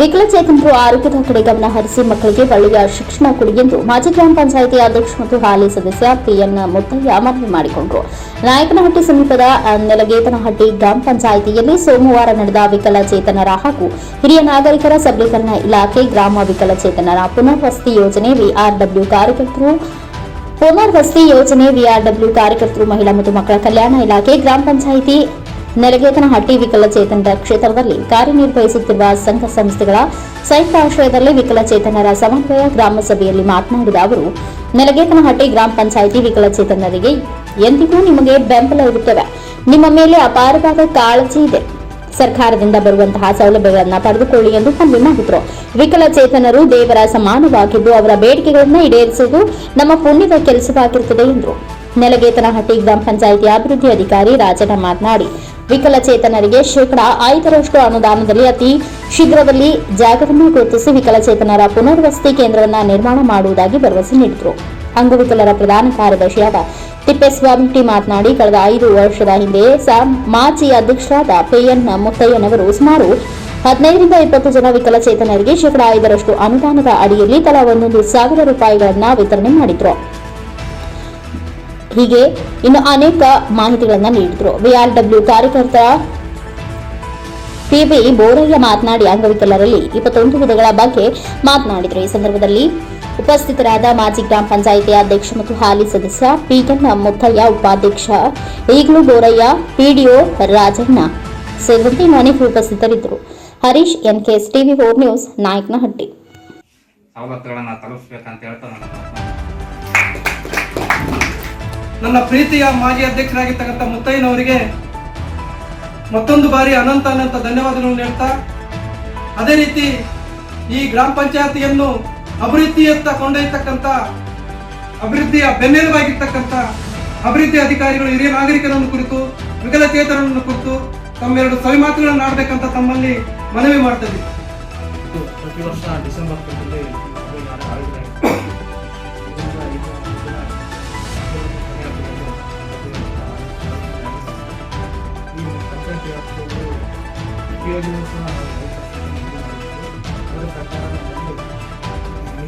ವಿಕಲಚೇತನರು ಆರೋಗ್ಯದ ಕಡೆ ಗಮನ ಹರಿಸಿ ಮಕ್ಕಳಿಗೆ ಒಳ್ಳೆಯ ಶಿಕ್ಷಣ ಕೊಡಿ ಎಂದು ಮಾಜಿ ಗ್ರಾಮ ಪಂಚಾಯಿತಿ ಅಧ್ಯಕ್ಷ ಮತ್ತು ಹಾಲಿ ಸದಸ್ಯ ಪಿಎನ್ ಮುತ್ತಯ್ಯ ಮನವಿ ಮಾಡಿಕೊಂಡರು. ನಾಯಕನಹಟ್ಟಿ ಸಮೀಪದ ನೆಲಗೇತನಹಟ್ಟಿ ಗ್ರಾಮ ಪಂಚಾಯಿತಿಯಲ್ಲಿ ಸೋಮವಾರ ನಡೆದ ವಿಕಲಚೇತನರ ಹಾಗೂ ಹಿರಿಯ ನಾಗರಿಕರ ಸಬಲೀಕರಣ ಇಲಾಖೆ ಗ್ರಾಮ ವಿಕಲಚೇತನರ ಪುನರ್ವಸತಿ ಯೋಜನೆ ವಿಆರ್ಡಬ್ಲ್ಯೂ ಕಾರ್ಯಕರ್ತರು, ಪುನರ್ವಸತಿ ಯೋಜನೆ ವಿಆರ್ಡಬ್ಲ್ಯೂ ಕಾರ್ಯಕರ್ತರು, ಮಹಿಳಾ ಮತ್ತು ಮಕ್ಕಳ ಕಲ್ಯಾಣ ಇಲಾಖೆ ಗ್ರಾಮ ಪಂಚಾಯಿತಿ ನೆಲಗೇತನಹಟ್ಟಿ ವಿಕಲಚೇತನರ ಕ್ಷೇತ್ರದಲ್ಲಿ ಕಾರ್ಯನಿರ್ವಹಿಸುತ್ತಿರುವ ಸಂಘ ಸಂಸ್ಥೆಗಳ ಸಂಯುಕ್ತ ಆಶ್ರಯದಲ್ಲಿ ವಿಕಲಚೇತನರ ಸಮನ್ವಯ ಗ್ರಾಮ ಸಭೆಯಲ್ಲಿ ಮಾತನಾಡಿದ ಅವರು, ನೆಲಗೇತನಹಟ್ಟಿ ಗ್ರಾಮ ಪಂಚಾಯಿತಿ ವಿಕಲಚೇತನರಿಗೆ ಎಂದಿಗೂ ನಿಮಗೆ ಬೆಂಬಲ ಇರುತ್ತವೆ. ನಿಮ್ಮ ಮೇಲೆ ಅಪಾರವಾದ ಕಾಳಜಿ ಇದೆ. ಸರ್ಕಾರದಿಂದ ಬರುವಂತಹ ಸೌಲಭ್ಯಗಳನ್ನು ಪಡೆದುಕೊಳ್ಳಿ ಎಂದು ಮನವಿ ಮಾಡಿದರು. ವಿಕಲಚೇತನರು ದೇವರ ಸಮಾನವಾಗಿದ್ದು ಅವರ ಬೇಡಿಕೆಗಳನ್ನು ಈಡೇರಿಸುವುದು ನಮ್ಮ ಪುಣ್ಯದ ಕೆಲಸವಾಗಿರುತ್ತದೆ ಎಂದರು. ನೆಲಗೇತನಹಟ್ಟಿ ಗ್ರಾಮ ಪಂಚಾಯಿತಿ ಅಭಿವೃದ್ಧಿ ಅಧಿಕಾರಿ ರಾಜಣ್ಣ ಮಾತನಾಡಿ ವಿಕಲಚೇತನರಿಗೆ ಶೇಕಡಾ ಐದರಷ್ಟು ಅನುದಾನದಲ್ಲಿ ಅತಿ ಶೀಘ್ರದಲ್ಲಿ ಜಾಗವನ್ನು ಗುರುತಿಸಿ ವಿಕಲಚೇತನರ ಪುನರ್ವಸತಿ ಕೇಂದ್ರವನ್ನು ನಿರ್ಮಾಣ ಮಾಡುವುದಾಗಿ ಭರವಸೆ ನೀಡಿದರು. ಅಂಗವಿಕಲರ ಪ್ರಧಾನ ಕಾರ್ಯದರ್ಶಿಯಾದ ತಿಪ್ಪೇಸ್ವಾಮಿ ಟಿ ಮಾತನಾಡಿ, ಕಳೆದ ಐದು ವರ್ಷದ ಹಿಂದೆ ಮಾಜಿ ಅಧ್ಯಕ್ಷರಾದ ಪಿಎನ್ ಮುತ್ತಯ್ಯನವರು ಸುಮಾರು ಹದಿನೈದರಿಂದ ಇಪ್ಪತ್ತು ಜನ ವಿಕಲಚೇತನರಿಗೆ ಶೇಕಡಾ ಐದರಷ್ಟು ಅನುದಾನದ ಅಡಿಯಲ್ಲಿ ತಲಾ ಒಂದೊಂದು ಸಾವಿರ ರೂಪಾಯಿಗಳನ್ನು ವಿತರಣೆ ಮಾಡಿದ್ರು. ಹೀಗೆ ಇನ್ನು ಅನೇಕ ಮಾಹಿತಿಗಳನ್ನು ನೀಡಿದ್ರು. ವಿಆರ್ಡಬ್ಲ್ಯೂ ಕಾರ್ಯಕರ್ತ ಪಿಬಿ ಬೋರಯ್ಯ ಮಾತನಾಡಿ, ಅಂಗವಿಕಲರಲ್ಲಿ ಇಪ್ಪತ್ತೊಂದು ವಿಧಗಳ ಬಗ್ಗೆ ಮಾತನಾಡಿದರು. ಈ ಸಂದರ್ಭದಲ್ಲಿ ಉಪಸ್ಥಿತರಾದ ಮಾಜಿ ಗ್ರಾಮ ಪಂಚಾಯಿತಿ ಅಧ್ಯಕ್ಷ ಮತ್ತು ಹಾಲಿ ಸದಸ್ಯ ಪಿಎನ್ ಮುತ್ತಯ್ಯ, ಉಪಾಧ್ಯಕ್ಷ ಈಗಲೂ ಬೋರಯ್ಯ ಪಿಡಿಒ ರಾಜಣ್ಣ ಸೇರಿದಂತೆ ಅನೇಕ ಉಪಸ್ಥಿತರಿದ್ದರು. Harish NKS TV four news, Nayakanahatti. ಸವಲತ್ತುಗಳನ್ನು ತಲುಪಿಸಬೇಕಂತ ಹೇಳ್ತಾ ನನ್ನ ಪ್ರೀತಿಯ ಮಾಜಿ ಅಧ್ಯಕ್ಷರಾಗಿರ್ತಕ್ಕಂಥ ಮುತ್ತಯ್ಯನವರಿಗೆ ಮತ್ತೊಂದು ಬಾರಿ ಅನಂತ ಅನಂತ ಧನ್ಯವಾದಗಳನ್ನು ನೀಡ್ತಾ ಅದೇ ರೀತಿ ಈ ಗ್ರಾಮ ಪಂಚಾಯತಿಯನ್ನು ಅಭಿವೃದ್ಧಿಯತ್ತ ಕೊಂಡೊಯ್ಯತಕ್ಕಂಥ, ಅಭಿವೃದ್ಧಿಯ ಬೆನ್ನೆಲುಬಾಗಿರ್ತಕ್ಕಂಥ ಅಭಿವೃದ್ಧಿ ಅಧಿಕಾರಿಗಳು ಹಿರಿಯ ನಾಗರಿಕರನ್ನು ಕುರಿತು, ವಿಕಲಚೇತನರನ್ನು ಕುರಿತು ತಮ್ಮೆರಡು ಸವಿ ಮಾತುಗಳನ್ನು ಆಡಬೇಕಂತ ತಮ್ಮಲ್ಲಿ ಮನವಿ ಮಾಡ್ತಾ ಪ್ರತಿ ವರ್ಷ ಡಿಸೆಂಬರ್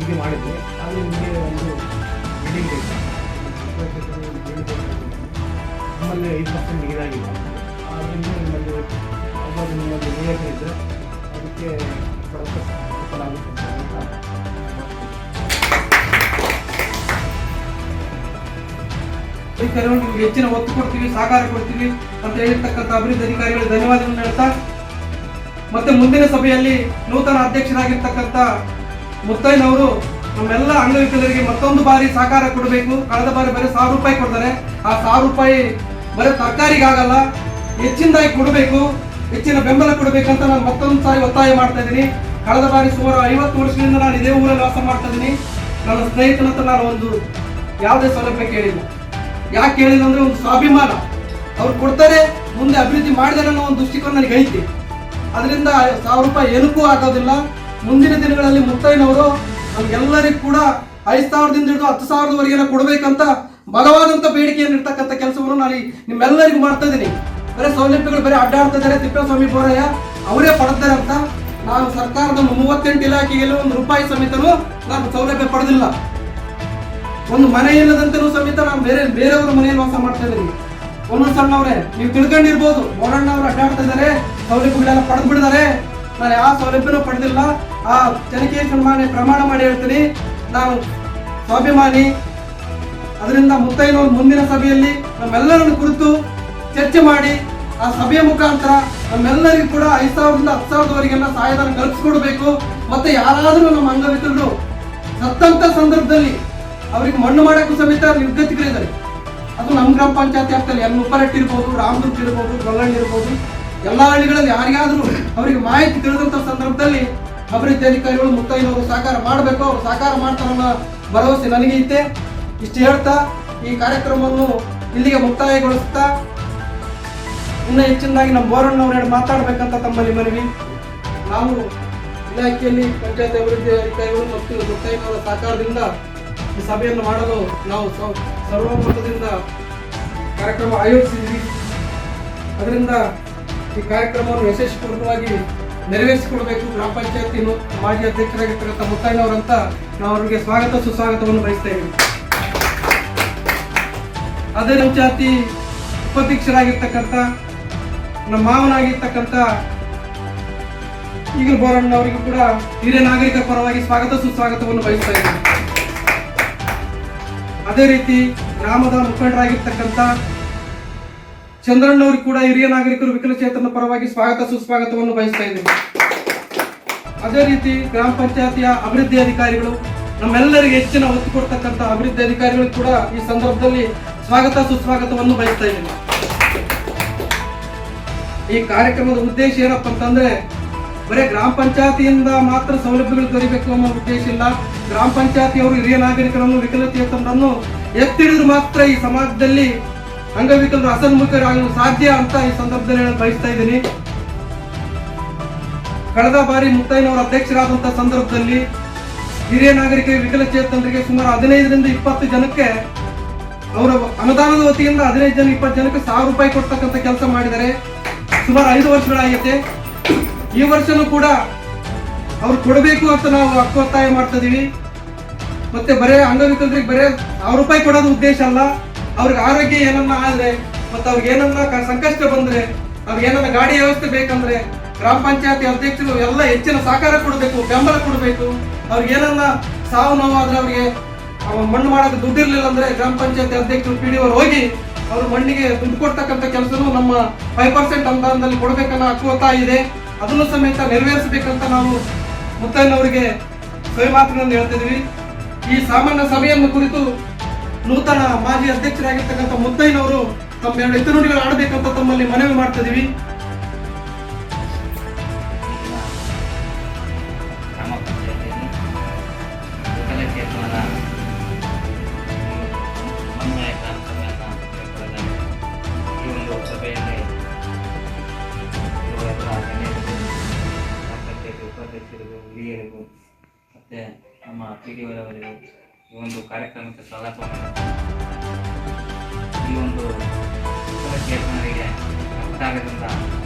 ನಿಗದಿ ಮಾಡಿದ್ವಿ ಅದು ನಿಮಗೆ ಒಂದು ಬಿಲ್ಡಿಂಗ್. ನಮ್ಮಲ್ಲಿ ಐದು ಪರ್ಸೆಂಟ್ ನೀರಾಗಿದೆ. ಆದ್ದರಿಂದ ನಿಮ್ಮಲ್ಲಿ ಯಾವ್ದಾದ್ರು ನಿಮ್ಮಲ್ಲಿ ನಿಯೋಜನೆ ಇದ್ದರೆ ಅದಕ್ಕೆ ಕೊಡೋಕ್ಕೆ ಅಂತ ಹೆಚ್ಚಿನ ಒತ್ತು ಕೊಡ್ತೀವಿ, ಸಹಕಾರ ಕೊಡ್ತೀವಿ ಅಂತ ಹೇಳಿರ್ತಕ್ಕಂಥ ಅಭಿವೃದ್ಧಿ ಅಧಿಕಾರಿಗಳಿಗೆ ಧನ್ಯವಾದಗಳನ್ನು ಹೇಳ್ತಾ. ಮತ್ತೆ ಮುಂದಿನ ಸಭೆಯಲ್ಲಿ ನೂತನ ಅಧ್ಯಕ್ಷರಾಗಿರ್ತಕ್ಕಂಥ ಮುತ್ತಯ್ಯನವರು ನಮ್ಮೆಲ್ಲ ಅಂಗವಿಕಲರಿಗೆ ಮತ್ತೊಂದು ಬಾರಿ ಸಹಕಾರ ಕೊಡಬೇಕು. ಕಳೆದ ಬಾರಿ ಬರೀ ಸಾವಿರ ರೂಪಾಯಿ ಕೊಡ್ತಾರೆ. ಆ ಸಾವಿರ ರೂಪಾಯಿ ಬರೀ ತರಕಾರಿಗಾಗಲ್ಲ, ಹೆಚ್ಚಿನದಾಗಿ ಕೊಡಬೇಕು, ಹೆಚ್ಚಿನ ಬೆಂಬಲ ಕೊಡಬೇಕಂತ ನಾನು ಮತ್ತೊಂದು ಸಾರಿ ಒತ್ತಾಯ ಮಾಡ್ತಾ ಇದ್ದೀನಿ. ಕಳೆದ ಬಾರಿ ಸುಮಾರು ಐವತ್ತು ವರ್ಷದಿಂದ ನಾನು ಇದೇ ಊರಲ್ಲಿ ವಾಸ ಮಾಡ್ತಾ ಇದ್ದೀನಿ. ನನ್ನ ಸ್ನೇಹಿತನ ಹತ್ರ ನಾನು ಒಂದು ಯಾವುದೇ ಸೌಲಭ್ಯ ಕೇಳಿಲ್ಲ. ಯಾಕೆ ಕೇಳಿಲ್ಲ ಅಂದರೆ ಒಂದು ಸ್ವಾಭಿಮಾನ. ಅವ್ರು ಕೊಡ್ತಾರೆ, ಮುಂದೆ ಅಭಿವೃದ್ಧಿ ಮಾಡಿದಾರೆ ಅನ್ನೋ ಒಂದು ದೃಷ್ಟಿಕೋನ ನನಗೆ ಐತಿ ಅದರಿಂದ ಸಾವಿರ ರೂಪಾಯಿ ಏನಕ್ಕೂ ಆಗೋದಿಲ್ಲ. ಮುಂದಿನ ದಿನಗಳಲ್ಲಿ ಮುತ್ತೈನವರು ನಮ್ಗೆಲ್ಲರಿಗೂ ಕೂಡ ಐದು ಸಾವಿರದಿಂದ ಹಿಡಿದು ಹತ್ತು ಸಾವಿರದವರೆಗೆ ಕೊಡಬೇಕಂತ ಬಲವಾದಂತ ಬೇಡಿಕೆಯನ್ನು ಇರ್ತಕ್ಕಂಥ ಕೆಲಸವನ್ನು ನಾನು ನಿಮ್ಮೆಲ್ಲರಿಗೂ ಮಾಡ್ತಾ ಇದ್ದೀನಿ. ಬರೀ ಸೌಲಭ್ಯಗಳು ಬರೀ ಅಡ್ಡಾಡ್ತಾ ಇದ್ದಾರೆ. ತಿಪ್ಪೇಸ್ವಾಮಿ ಬೋರಯ್ಯ ಅವರೇ ಪಡ್ತಾರೆ ಅಂತ ನಾನು ಸರ್ಕಾರದ ಮೂವತ್ತೆಂಟು ಇಲಾಖೆಯಲ್ಲಿ ಒಂದು ರೂಪಾಯಿ ಸಮೇತನೂ ನಾನು ಸೌಲಭ್ಯ ಪಡೆದಿಲ್ಲ. ಒಂದು ಮನೆ ಇಲ್ಲದಂತನೂ ಸಮೇತ ನಾನು ಬೇರೆ, ಬೇರೆಯವರ ಮನೆಯಲ್ಲಿ ವಾಸ ಮಾಡ್ತಾ ಇದ್ದೀನಿ. ಒಂದೊಂದು ಸಣ್ಣವ್ರೆ, ನೀವು ತಿಳ್ಕೊಂಡಿರ್ಬೋದು. ಬೋರಣ್ಣ ಅವರು ಅಡ್ಡಾಡ್ತಾ ಇದ್ದಾರೆ. ಸೌಲಭ್ಯಗಳೆಲ್ಲ ಪಡೆದು ಬಿಡಿದಾರೆ ನಾನು ಯಾವ ಸೌಲಭ್ಯನೂ ಪಡೆದಿಲ್ಲ. ಆ ಚೆನ್ನಕೇಶ್ವರ ಮಾನೆ ಪ್ರಮಾಣ ಮಾಡಿ ಹೇಳ್ತೀನಿ. ನಾನು ಸ್ವಾಭಿಮಾನಿ. ಅದರಿಂದ ಮುತ್ತೈನವರು ಮುಂದಿನ ಸಭೆಯಲ್ಲಿ ನಮ್ಮೆಲ್ಲರನ್ನು ಕುರಿತು ಚರ್ಚೆ ಮಾಡಿ, ಆ ಸಭೆಯ ಮುಖಾಂತರ ನಮ್ಮೆಲ್ಲರಿಗೂ ಕೂಡ ಐದು ಸಾವಿರದಿಂದ ಹತ್ತು ಸಾವಿರದವರೆಗೆಲ್ಲ ಸಹಾಯಧನ ಕಲ್ಪಿಸ್ಕೊಡ್ಬೇಕು. ಮತ್ತೆ ಯಾರಾದರೂ ನಮ್ಮ ಅಂಗವಿಕಲರು ಸತ್ತಂತ ಸಂದರ್ಭದಲ್ಲಿ ಅವರಿಗೆ ಮಣ್ಣು ಮಾಡೋಕ್ಕೂ ಸಮೇತ ನಿರ್ಗತಿಗಳಿದ್ದಾರೆ ಅದು ನಮ್ಮ ಗ್ರಾಮ ಪಂಚಾಯತ್ ವ್ಯಾಪ್ತಿಯಲ್ಲಿ ಎನ್ ಉಪ್ಪರಟ್ಟಿರ್ಬೋದು ರಾಮದುರ್ಗ ಇರ್ಬೋದು ಗೊಲ್ಲಣ್ಣ ಇರ್ಬೋದು. ಎಲ್ಲ ಹಳ್ಳಿಗಳಲ್ಲಿ ಯಾರಿಗಾದ್ರೂ ಅವರಿಗೆ ಮಾಹಿತಿ ತಿಳಿದಂತ ಸಂದರ್ಭದಲ್ಲಿ ಅಭಿವೃದ್ಧಿ ಅಧಿಕಾರಿಗಳು ಮುತ್ತೈದವರು ಸಹಕಾರ ಮಾಡಬೇಕು, ಅವರು ಸಹಕಾರ ಮಾಡ್ತಾರನ್ನೋ ಭರವಸೆ ನನಗೆ ಇದೆ ಇಷ್ಟು ಹೇಳ್ತಾ ಈ ಕಾರ್ಯಕ್ರಮವನ್ನು ಇಲ್ಲಿಗೆ ಮುಕ್ತಾಯಗೊಳಿಸ್ತಾ, ಇನ್ನೂ ಹೆಚ್ಚಿನದಾಗಿ ನಮ್ಮ ಬೋರಣ್ಣವ್ರ ಮಾತಾಡಬೇಕಂತ ತಮ್ಮಲ್ಲಿ ಮನವಿ. ನಾವು ಇಲಾಖೆಯಲ್ಲಿ ಪಂಚಾಯತ್ ಅಭಿವೃದ್ಧಿ ಅಧಿಕಾರಿಗಳು ಮತ್ತು ಮುತ್ತೈದವರ ಸಹಕಾರದಿಂದ ಈ ಸಭೆಯನ್ನು ಮಾಡಲು ನಾವು ಸರ್ವಮತದಿಂದ ಕಾರ್ಯಕ್ರಮ ಆಯೋಜಿಸಿದ್ವಿ ಅದರಿಂದ ಈ ಕಾರ್ಯಕ್ರಮವನ್ನು ಯಶಸ್ವಿಪೂರ್ಣವಾಗಿ ನೆರವೇರಿಸಿಕೊಡಬೇಕು ಗ್ರಾಮ ಪಂಚಾಯತಿ ಮಾಜಿ ಅಧ್ಯಕ್ಷರಾಗಿರ್ತಕ್ಕಂಥ ಮುತ್ತಯ್ಯನವರಂತ ನಾವು ಅವರಿಗೆ ಸ್ವಾಗತ ಸುಸ್ವಾಗತವನ್ನು ಬಯಸ್ತಾ ಇದ್ದೀವಿ. ಅದೇ ಜಾತಿ ಉಪಾಧ್ಯಕ್ಷರಾಗಿರ್ತಕ್ಕಂಥ, ನಮ್ಮ ಮಾವನಾಗಿರ್ತಕ್ಕಂಥ ಈಗಲೂ ಬೋರಣ್ಣವರಿಗೂ ಕೂಡ ಹಿರಿಯ ನಾಗರಿಕ ಪರವಾಗಿ ಸ್ವಾಗತ ಸುಸ್ವಾಗತವನ್ನು ಬಯಸ್ತಾ ಇದ್ದೀನಿ ಅದೇ ರೀತಿ ಗ್ರಾಮದ ಮುಖಂಡರಾಗಿರ್ತಕ್ಕಂಥ ಚಂದ್ರಣ್ಣವ್ರಿಗೆ ಕೂಡ ಹಿರಿಯ ನಾಗರಿಕರು ವಿಕಲಚೇತನ ಪರವಾಗಿ ಸ್ವಾಗತ ಸುಸ್ವಾಗತವನ್ನು ಬಯಸ್ತಾ ಇದ್ದೀನಿ ಅದೇ ರೀತಿ ಗ್ರಾಮ ಪಂಚಾಯತಿಯ ಅಭಿವೃದ್ಧಿ ಅಧಿಕಾರಿಗಳು, ನಮ್ಮೆಲ್ಲರಿಗೆ ಹೆಚ್ಚಿನ ಒತ್ತು ಕೊಡ್ತಕ್ಕಂಥ ಅಭಿವೃದ್ಧಿ ಅಧಿಕಾರಿಗಳು ಕೂಡ ಈ ಸಂದರ್ಭದಲ್ಲಿ ಸ್ವಾಗತ ಸುಸ್ವಾಗತವನ್ನು ಬಯಸ್ತಾ ಇದ್ದೀನಿ ಈ ಕಾರ್ಯಕ್ರಮದ ಉದ್ದೇಶ ಏನಪ್ಪ ಅಂತಂದ್ರೆ, ಬರೇ ಗ್ರಾಮ ಪಂಚಾಯತಿಯಿಂದ ಮಾತ್ರ ಸೌಲಭ್ಯಗಳು ದೊರೀಬೇಕು ಅನ್ನೋ ಉದ್ದೇಶ ಇಲ್ಲ. ಗ್ರಾಮ ಪಂಚಾಯತಿಯವರು ಹಿರಿಯ ನಾಗರಿಕರನ್ನು ವಿಕಲಚೇತನರನ್ನು ಎತ್ತಿಡಿದ್ರು ಮಾತ್ರ ಈ ಸಮಾಜದಲ್ಲಿ ಅಂಗವಿಕಲರು ಅಸನ್ಮುಖರಾಗಲು ಸಾಧ್ಯ ಅಂತ ಈ ಸಂದರ್ಭದಲ್ಲಿ ಹೇಳಲು ಬಯಸ್ತಾ ಇದ್ದೀನಿ. ಕಳೆದ ಬಾರಿ ಮುತ್ತೈನವರ ಅಧ್ಯಕ್ಷರಾದಂತಹ ಸಂದರ್ಭದಲ್ಲಿ ಹಿರಿಯ ನಾಗರಿಕ ವಿಕಲಚೇತನರಿಗೆ ಸುಮಾರು ಹದಿನೈದರಿಂದ ಇಪ್ಪತ್ತು ಜನಕ್ಕೆ ಅವರ ಅನುದಾನದ ವತಿಯಿಂದ ಹದಿನೈದು ಜನ, ಇಪ್ಪತ್ತು ಜನಕ್ಕೆ ಸಾವಿರ ರೂಪಾಯಿ ಕೊಡ್ತಕ್ಕಂಥ ಕೆಲಸ ಮಾಡಿದರೆ ಸುಮಾರು ಐದು ವರ್ಷಗಳಾಗೈತೆ. ಈ ವರ್ಷನೂ ಕೂಡ ಅವ್ರು ಕೊಡಬೇಕು ಅಂತ ನಾವು ಹಕ್ಕು ಒತ್ತಾಯ ಮಾಡ್ತಾ ಇದೀವಿ ಮತ್ತೆ ಬರೇ ಅಂಗವಿಕಲರಿಗೆ ಬರೇ ಸಾವಿರ ರೂಪಾಯಿ ಕೊಡೋದು ಉದ್ದೇಶ ಅಲ್ಲ. ಅವ್ರಿಗೆ ಆರೋಗ್ಯ ಏನನ್ನ ಆದ್ರೆ ಮತ್ತೆ ಅವ್ರಿಗೆ ಏನನ್ನ ಕ- ಸಂಕಷ್ಟ ಬಂದ್ರೆ, ಅವ್ರಿಗೆ ಏನನ್ನ ಗಾಡಿ ವ್ಯವಸ್ಥೆ ಬೇಕಂದ್ರೆ, ಗ್ರಾಮ ಪಂಚಾಯತಿ ಅಧ್ಯಕ್ಷರು ಎಲ್ಲ ಹೆಚ್ಚಿನ ಸಹಕಾರ ಕೊಡಬೇಕು, ಬೆಂಬಲ ಕೊಡಬೇಕು. ಅವ್ರಿಗೆ ಏನನ್ನ ಸಾವು ನೋವಾದ್ರೆ ಅವ್ರಿಗೆ ಅವ ಮಣ್ಣು ಮಾಡಕ್ಕೆ ದುಡ್ಡಿರ್ಲಿಲ್ಲ ಅಂದ್ರೆ ಗ್ರಾಮ ಪಂಚಾಯತಿ ಅಧ್ಯಕ್ಷರು ಪಿ ಡಿ ಅವರು ಹೋಗಿ ಅವ್ರ ಮಣ್ಣಿಗೆ ದುಡ್ಡು ಕೊಡ್ತಕ್ಕಂಥ ಕೆಲಸನೂ ನಮ್ಮ ಫೈವ್ ಪರ್ಸೆಂಟ್ ಅನುದಾನದಲ್ಲಿ ಕೊಡಬೇಕನ್ನೋ ಹಕ್ಕು ಒತ್ತಾಯ ಇದೆ. ಅದನ್ನು ಸಮೇತ ನೆರವೇರಿಸಬೇಕಂತ ನಾವು ಮುತ್ತಯ್ಯನವರಿಗೆ ಸ್ವಯಂ ಮಾತುಗಳನ್ನು ಹೇಳ್ತಿದ್ವಿ ಈ ಸಾಮಾನ್ಯ ಸಭೆಯನ್ನು ಕುರಿತು ನೂತನ ಮಾಜಿ ಅಧ್ಯಕ್ಷರಾಗಿರ್ತಕ್ಕಂಥ ಮುತ್ತೈನವರು ತಮ್ಮ ಎರಡು ಎತ್ತುನುಡಿಗಳು ಆಡಬೇಕಂತ ತಮ್ಮಲ್ಲಿ ಮನವಿ ಮಾಡ್ತಿದೀವಿ ಇದೀವಿ. ಮತ್ತು ನಮ್ಮ ಪಿ ಡಿ ಈ ಒಂದು ಕಾರ್ಯಕ್ರಮಕ್ಕೆ ಸ್ವಾಗತವನ್ನು ಈ ಒಂದು ವಿಕಲಚೇತನರಿಗೆ ರಕ್ತಾಗದಿಂದ